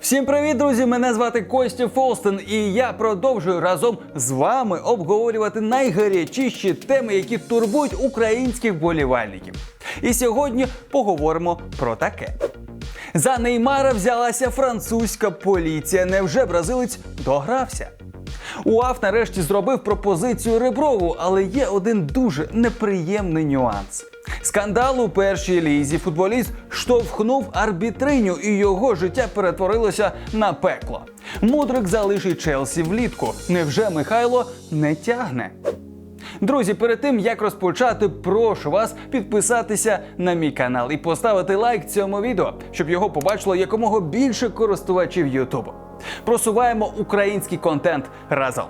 Всім привіт, друзі! Мене звати Костя Фолстен, і я продовжую разом з вами обговорювати найгарячіші теми, які турбують українських болівальників. І сьогодні поговоримо про таке. За Неймара взялася французька поліція. Невже бразилець догрався? УАФ нарешті зробив пропозицію Реброву, але є один дуже неприємний нюанс. Скандал у першій лізі футболіст штовхнув арбітриню, і його життя перетворилося на пекло. Мудрик залишить Челсі влітку. Невже Михайло не тягне? Друзі, перед тим як розпочати, прошу вас підписатися на мій канал і поставити лайк цьому відео, щоб його побачило якомога більше користувачів Ютубу. Просуваємо український контент разом.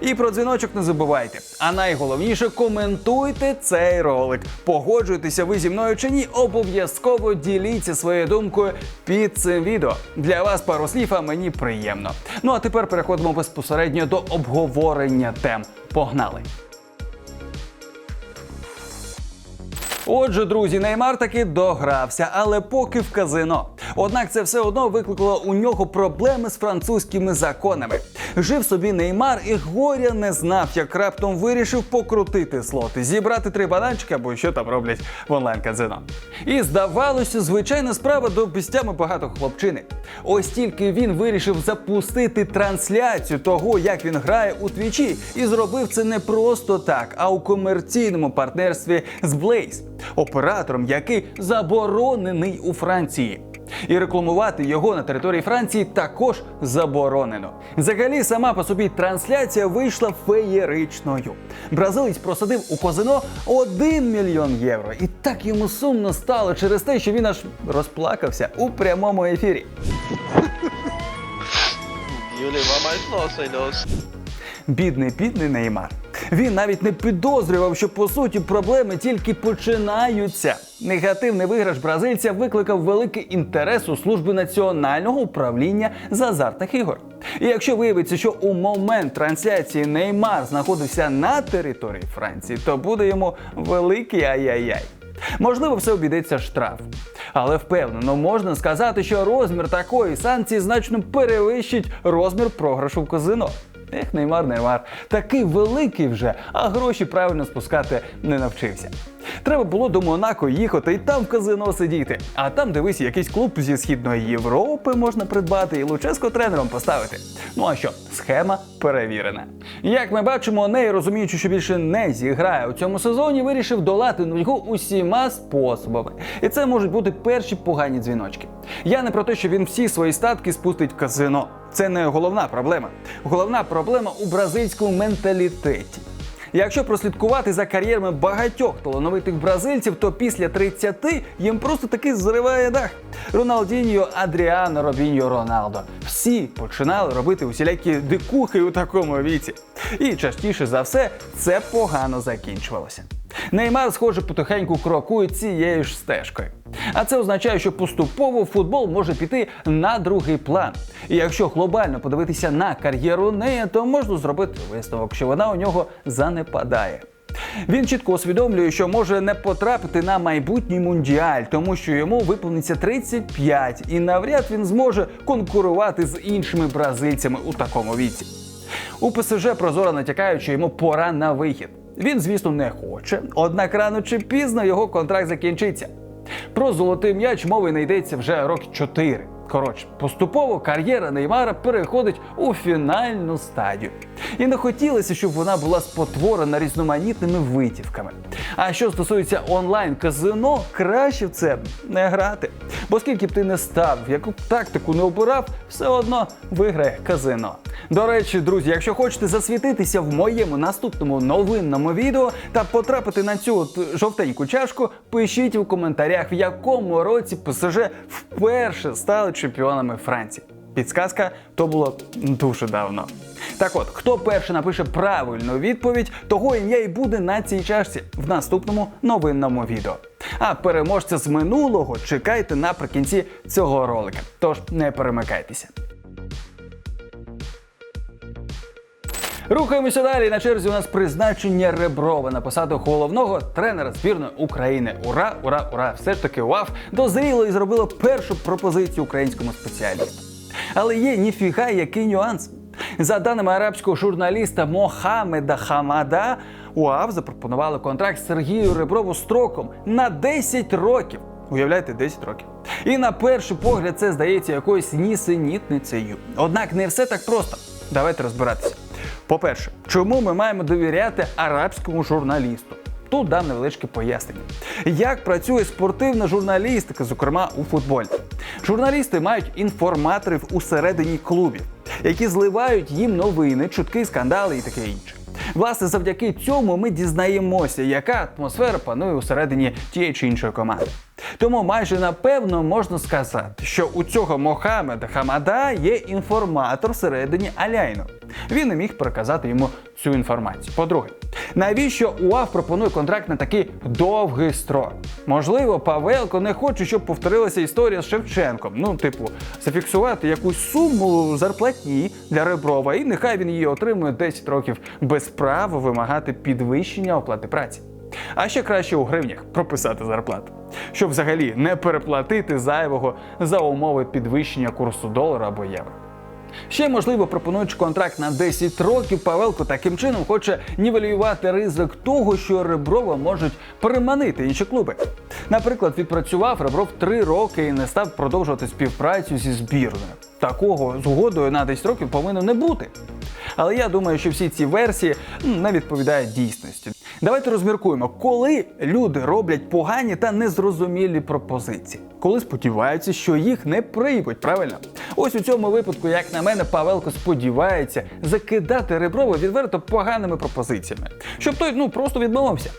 І про дзвіночок не забувайте. А найголовніше коментуйте цей ролик. Погоджуєтеся ви зі мною чи ні, обов'язково діліться своєю думкою під цим відео. Для вас пару слів, а мені приємно. Ну а тепер переходимо безпосередньо до обговорення тем. Погнали! Отже, друзі, Неймар таки догрався, але поки в казино. Однак це все одно викликало у нього проблеми з французькими законами. Жив собі Неймар і горя не знав, як раптом вирішив покрутити слоти, зібрати три бананчики або що там роблять в онлайн-казино. І здавалося, звичайна справа до пістями багато хлопчини. Ось тільки він вирішив запустити трансляцію того, як він грає у твічі, і зробив це не просто так, а у комерційному партнерстві з Blaze, оператором, який заборонений у Франції. І рекламувати його на території Франції також заборонено. Взагалі, сама по собі трансляція вийшла феєричною. Бразилець просадив у казино 1 мільйон євро. І так йому сумно стало через те, що він аж розплакався у прямому ефірі. Бідний, бідний Неймар. Він навіть не підозрював, що по суті проблеми тільки починаються. Негативний виграш бразильця викликав великий інтерес у служби національного управління з азартних ігор. І якщо виявиться, що у момент трансляції Неймар знаходився на території Франції, то буде йому великий ай-яй-яй. Можливо, все обійдеться штрафом. Але впевнено, можна сказати, що розмір такої санкції значно перевищить розмір програшу в казино. Ех, Неймар, Неймар, такий великий вже, а гроші правильно спускати не навчився. Треба було до Монако їхати і там в казино сидіти. А там дивись, якийсь клуб зі східної Європи можна придбати і Луческо тренером поставити. Ну а що, схема перевірена. Як ми бачимо, Ней, розуміючи, що більше не зіграє у цьому сезоні, вирішив долати його усіма способами. І це можуть бути перші погані дзвіночки. Я не про те, що він всі свої статки спустить в казино. Це не головна проблема. Головна проблема у бразильському менталітеті. Якщо прослідкувати за кар'єрами багатьох талановитих бразильців, то після 30 їм просто таки зриває дах. Роналдіньо, Адріано, Робіньо, Роналдо. Всі починали робити усілякі дикухи у такому віці. І частіше за все це погано закінчувалося. Неймар, схоже, потихеньку крокує цією ж стежкою. А це означає, що поступово футбол може піти на другий план. І якщо глобально подивитися на кар'єру Нея, то можна зробити висновок, що вона у нього занепадає. Він чітко усвідомлює, що може не потрапити на майбутній мундіаль, тому що йому виповниться 35, і навряд він зможе конкурувати з іншими бразильцями у такому віці. У ПСЖ прозоро натякають, що йому пора на вихід. Він, звісно, не хоче, однак рано чи пізно його контракт закінчиться. Про золотий м'яч мови не йдеться вже роки 4. Коротше, поступово кар'єра Неймара переходить у фінальну стадію. І не хотілося, щоб вона була спотворена різноманітними витівками. А що стосується онлайн-казино, краще в це не грати. Бо скільки б ти не став, яку б тактику не обирав, все одно виграє казино. До речі, друзі, якщо хочете засвітитися в моєму наступному новинному відео та потрапити на цю от жовтеньку чашку, пишіть у коментарях, в якому році ПСЖ вперше стали чемпіонами Франції. Підсказка то було дуже давно. Так от, хто перше напише правильну відповідь, того ім'я і буде на цій чашці в наступному новинному відео. А переможця з минулого чекайте наприкінці цього ролика. Тож не перемикайтеся. Рухаємося далі. На черзі у нас призначення Реброва на посаду головного тренера збірної України. Ура, ура, ура! Все ж таки УАФ дозріло і зробило першу пропозицію українському спеціалісту. Але є ніфіга який нюанс. За даними арабського журналіста Мохамеда Хамада, УАВ запропонували контракт Сергію Реброву строком на 10 років. Уявляєте, 10 років. І на перший погляд це здається якоюсь нісенітницею. Однак не все так просто. Давайте розбиратися. По-перше, чому ми маємо довіряти арабському журналісту? Тут дам невеличке пояснення. Як працює спортивна журналістика, зокрема у футболі? Журналісти мають інформаторів усередині клубів, які зливають їм новини, чутки, скандали і таке інше. Власне, завдяки цьому ми дізнаємося, яка атмосфера панує усередині тієї чи іншої команди. Тому майже напевно можна сказати, що у цього Мохамеда Хамада є інформатор всередині Аляйну. Він не міг переказати йому цю інформацію. По-друге, навіщо УАВ пропонує контракт на такий довгий строк? Можливо, Павелко не хоче, щоб повторилася історія з Шевченком. Ну, типу, зафіксувати якусь суму зарплатні для Реброва, і нехай він її отримує 10 років без права вимагати підвищення оплати праці. А ще краще у гривнях прописати зарплату, щоб взагалі не переплатити зайвого за умови підвищення курсу долара або євро. Ще можливо, пропонуючи контракт на 10 років, Павелко таким чином хоче нівелювати ризик того, що Реброва можуть переманити інші клуби. Наприклад, відпрацював Ребров 3 роки і не став продовжувати співпрацю зі збірною. Такого згодою на 10 років повинно не бути. Але я думаю, що всі ці версії не відповідають дійсності. Давайте розміркуємо, коли люди роблять погані та незрозумілі пропозиції, коли сподіваються, що їх не приймуть, правильно? Ось у цьому випадку, як на мене, Павелко сподівається закидати Реброва відверто поганими пропозиціями, щоб той ну просто відмовився.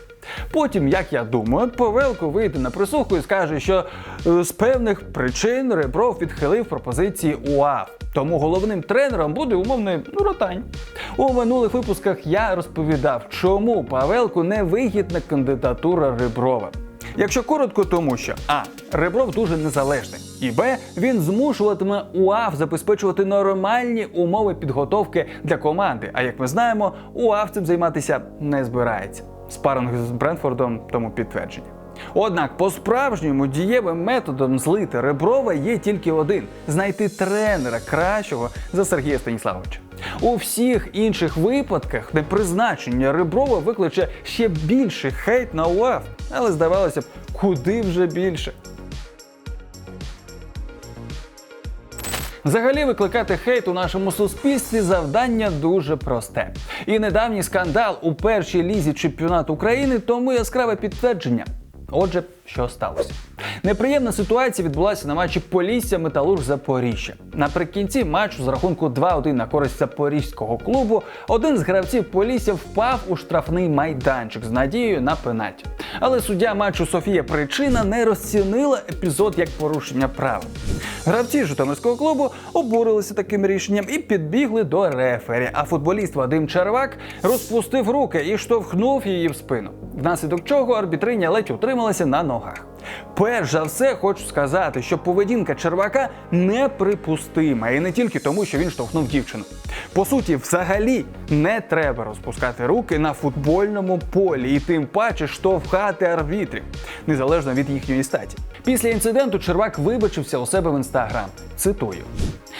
Потім, як я думаю, Павелко вийде на присуху і скаже, що е, з певних причин Ребров відхилив пропозиції УАВ. Тому головним тренером буде умовний ну, Ротань. У минулих випусках я розповідав, чому Павелку не вигідна кандидатура Реброва. Якщо коротко, тому що а. Ребров дуже незалежний, і Б. Він змушуватиме УАВ забезпечувати нормальні умови підготовки для команди. А як ми знаємо, УАВ цим займатися не збирається. Спаринг з Брентфордом тому підтвердження. Однак по-справжньому дієвим методом злити Реброва є тільки один знайти тренера кращого за Сергія Станіславовича. У всіх інших випадках непризначення Реброва викличе ще більший хейт на УАВ, але здавалося б, куди вже більше. Взагалі викликати хейт у нашому суспільстві завдання дуже просте. І недавній скандал у першій лізі чемпіонату України тому яскраве підтвердження. Отже, що сталося? Неприємна ситуація відбулася на матчі Полісся Металург Запоріжжя. Наприкінці матчу з рахунку 2-1 на користь запорізького клубу один з гравців Полісся впав у штрафний майданчик з надією на пенаті. Але суддя матчу Софія Причина не розцінила епізод як порушення правил. Гравці Житомирського клубу обурилися таким рішенням і підбігли до рефері. А футболіст Вадим Червак розпустив руки і штовхнув її в спину. Внаслідок чого арбітриня ледь утрималася на ногах. Перш за все, хочу сказати, що поведінка Червака неприпустима, і не тільки тому, що він штовхнув дівчину. По суті, взагалі не треба розпускати руки на футбольному полі і тим паче штовхати арбітрів, незалежно від їхньої статі. Після інциденту Червак вибачився у себе в інстаграм. Цитую.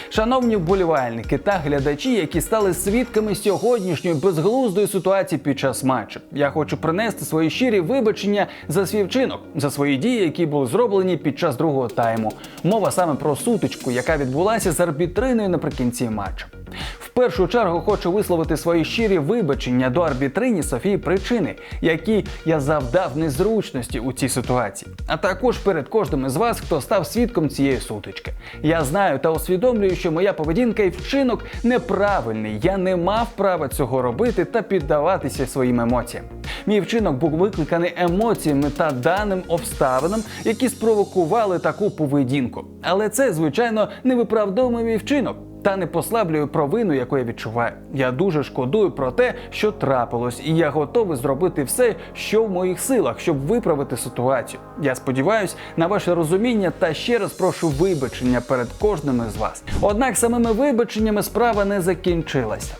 Шановні вболівальники та глядачі, які стали свідками сьогоднішньої безглуздої ситуації під час матчу, я хочу принести свої щирі вибачення за свій вчинок, за свої дії, які були зроблені під час другого тайму. Мова саме про сутичку, яка відбулася з арбітриною наприкінці матчу. Першу чергу хочу висловити свої щирі вибачення до арбітрині Софії Причини, якій я завдав незручності у цій ситуації, а також перед кожним із вас, хто став свідком цієї сутички. Я знаю та усвідомлюю, що моя поведінка і вчинок неправильний. Я не мав права цього робити та піддаватися своїм емоціям. Мій вчинок був викликаний емоціями та даним обставинам, які спровокували таку поведінку. Але це, звичайно, не виправдовує мій вчинок. Та не послаблюю провину, яку я відчуваю. Я дуже шкодую про те, що трапилось, і я готовий зробити все, що в моїх силах, щоб виправити ситуацію. Я сподіваюся на ваше розуміння та ще раз прошу вибачення перед кожним із вас. Однак самими вибаченнями справа не закінчилася.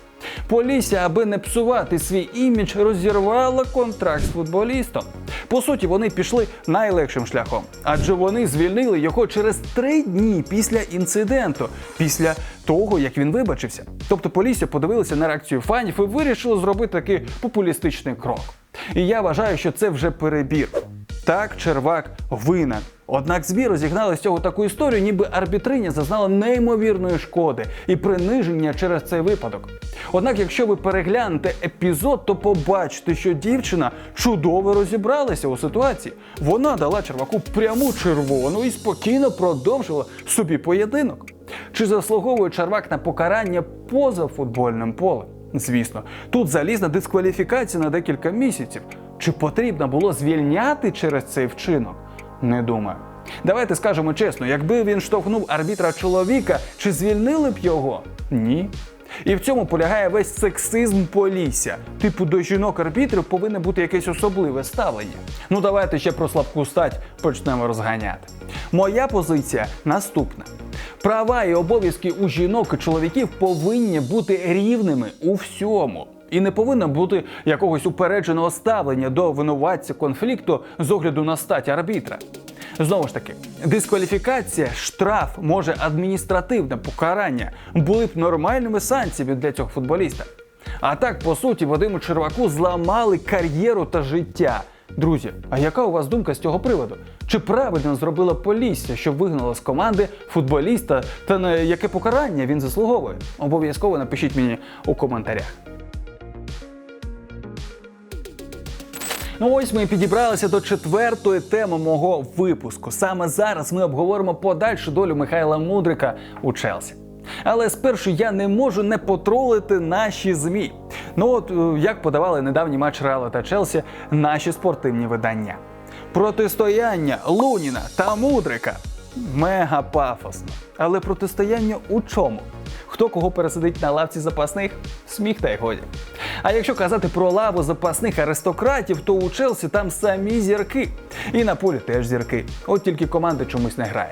Полісся, аби не псувати свій імідж, розірвала контракт з футболістом. По суті, вони пішли найлегшим шляхом, адже вони звільнили його через три дні після інциденту, після того як він вибачився. Тобто Полісся подивилися на реакцію фанів і вирішили зробити такий популістичний крок. І я вважаю, що це вже перебір. Так, червак винен. Однак ЗМІ розігнали з цього таку історію, ніби арбітриня зазнала неймовірної шкоди і приниження через цей випадок. Однак, якщо ви переглянете епізод, то побачите, що дівчина чудово розібралася у ситуації. Вона дала черваку пряму червону і спокійно продовжила собі поєдинок. Чи заслуговує червак на покарання поза футбольним полем? Звісно, тут залізна дискваліфікація на декілька місяців. Чи потрібно було звільняти через цей вчинок? Не думаю. Давайте скажемо чесно, якби він штовхнув арбітра чоловіка, чи звільнили б його? Ні. І в цьому полягає весь сексизм Полісся. Типу, до жінок арбітрів повинне бути якесь особливе ставлення. Ну давайте ще про слабку стать почнемо розганяти. Моя позиція наступна: права і обов'язки у жінок і чоловіків повинні бути рівними у всьому. І не повинно бути якогось упередженого ставлення до винуватця конфлікту з огляду на стать арбітра. Знову ж таки, дискваліфікація, штраф, може адміністративне покарання були б нормальними санкціями для цього футболіста. А так, по суті, Вадиму Черваку зламали кар'єру та життя. Друзі, а яка у вас думка з цього приводу? Чи правильно зробила Полісся, що вигнала з команди футболіста, та на яке покарання він заслуговує? Обов'язково напишіть мені у коментарях. Ну ось ми підібралися до четвертої теми мого випуску. Саме зараз ми обговоримо подальшу долю Михайла Мудрика у Челсі. Але спершу я не можу не потролити наші змі. Ну от е, як подавали недавній матч Реала та Челсі наші спортивні видання. Протистояння Луніна та Мудрика мега пафосно. Але протистояння у чому? Хто кого пересидить на лавці запасних? Сміх та й годі. А якщо казати про лаву запасних аристократів, то у Челсі там самі зірки. І на полі теж зірки. От тільки команда чомусь не грає.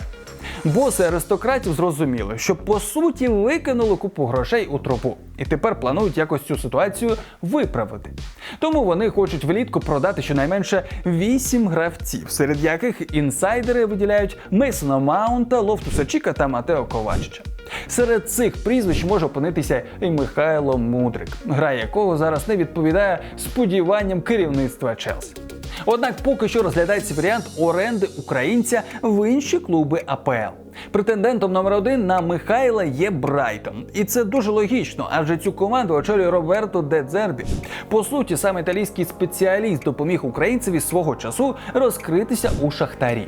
Боси аристократів зрозуміли, що по суті викинули купу грошей у трубу, і тепер планують якось цю ситуацію виправити. Тому вони хочуть влітку продати щонайменше 8 гравців, серед яких інсайдери виділяють Мейсона Маунта, Лофтуса Чіка та Матео Ковачича. Серед цих прізвищ може опинитися і Михайло Мудрик, гра якого зараз не відповідає сподіванням керівництва Челсі. Однак поки що розглядається варіант оренди українця в інші клуби АПЛ. Претендентом номер один на Михайла є Брайтон, і це дуже логічно, адже цю команду очолює Роберто Де Дзербі. По суті, саме італійський спеціаліст допоміг українцеві свого часу розкритися у шахтарі.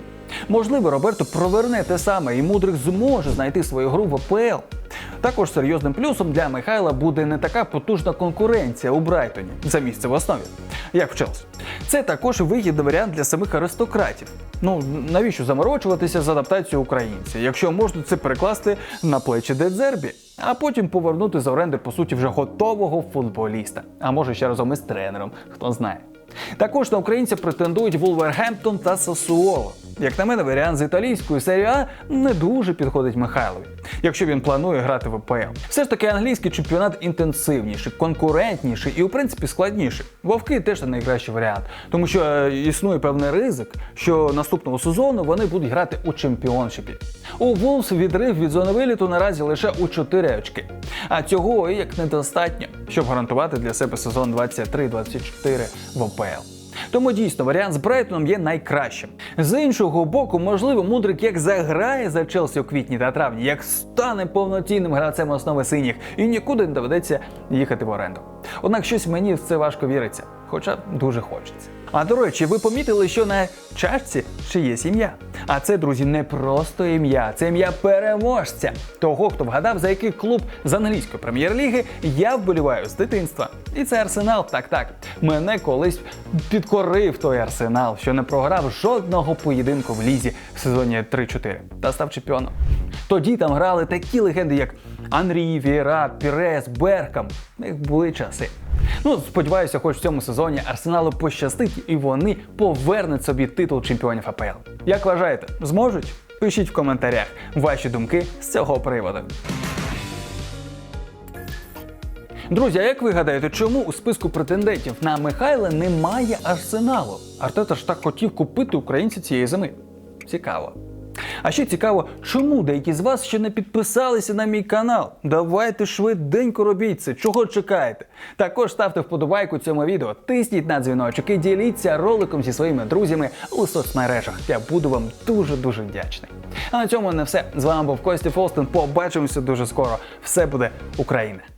Можливо, Роберто проверне те саме, і мудрик зможе знайти свою гру в АПЛ. Також серйозним плюсом для Михайла буде не така потужна конкуренція у Брайтоні за місце в основі, як в Челсі. Це також вигідний варіант для самих аристократів. Ну навіщо заморочуватися з адаптацією українця, якщо можна це перекласти на плечі Дедзербі, а потім повернути з оренди по суті вже готового футболіста, а може ще разом із тренером, хто знає. Також на українця претендують Вулвергемптон та Сасуоло. Як на мене, варіант з італійської серії А не дуже підходить Михайлові, якщо він планує грати в АПЛ. Все ж таки англійський чемпіонат інтенсивніший, конкурентніший і, у принципі, складніший. Вовки теж не найкращий варіант, тому що е, існує певний ризик, що наступного сезону вони будуть грати у чемпіоншипі. У Вулфс відрив від зони виліту наразі лише у 4 очки. А цього як недостатньо, щоб гарантувати для себе сезон 23-24 в ОПЛ. Тому дійсно варіант з Брайтоном є найкращим. З іншого боку, можливо, мудрик як заграє за Челсі у квітні та травні, як стане повноцінним гравцем основи синіх і нікуди не доведеться їхати в оренду. Однак щось мені в це важко віриться, хоча дуже хочеться. А до речі, ви помітили, що на чашці є ім'я. А це, друзі, не просто ім'я, це ім'я переможця. Того, хто вгадав, за який клуб з англійської прем'єр-ліги я вболіваю з дитинства. І це арсенал, так так. Мене колись підкорив той арсенал, що не програв жодного поєдинку в лізі в сезоні 3-4 та став чемпіоном. Тоді там грали такі легенди, як Анрі, Віра, Пірес, Беркам. В них були часи. Ну, сподіваюся, хоч в цьому сезоні Арсеналу пощастить і вони повернуть собі титул чемпіонів АПЛ. Як вважаєте, зможуть? Пишіть в коментарях ваші думки з цього приводу. Друзі, а як ви гадаєте, чому у списку претендентів на Михайла немає арсеналу? Артета ж так хотів купити українця цієї зими. Цікаво. А ще цікаво, чому деякі з вас ще не підписалися на мій канал. Давайте швиденько робіть це. Чого чекаєте? Також ставте вподобайку цьому відео, тисніть на дзвіночок і діліться роликом зі своїми друзями у соцмережах. Я буду вам дуже дуже вдячний. А на цьому не все. З вами був Костя Фолстен. Побачимося дуже скоро. Все буде Україна!